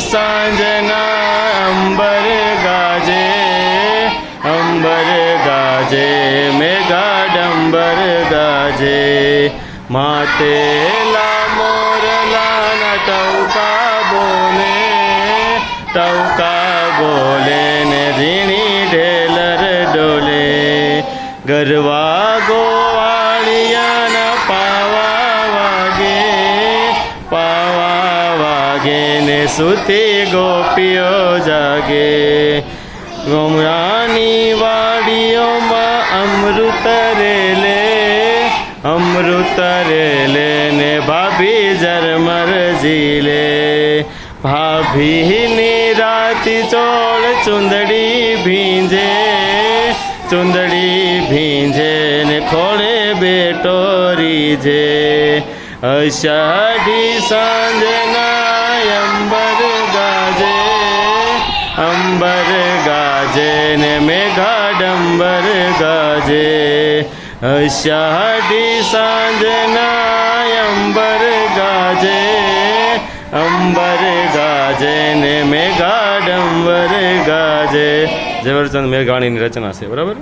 સાંજના અંબર ગાજે અંબર ગાજે મેઘાડંબર ગાજે. માતે મોરલાના ટૌકા બોલે ટૌકા બોલે ને ઝીણી ઢેલર ડોલે. ગરવા ગોવાળિયાના વાગે ને સુતી ગોપીઓ જાગે. ગમરાની વાડીઓમાં અમૃત રેલે અમૃત રેલે ને ભાભી જરમર જીલે ભાભીની રાતી ચોળ ચુંદડી ભીંજે ચુંદડી ભીંજે ને ખોળે બેટો રીજે. અષાઢી સાંજના ગાજે ને મેઘાડંબર ગાજે. અષાઢી સાંજના અંબર ગાજે. અંબર ગાજે ને મેઘાડંબર ગાજે. ઝવેરચંદ મેઘાણીની રચના છે, બરાબર?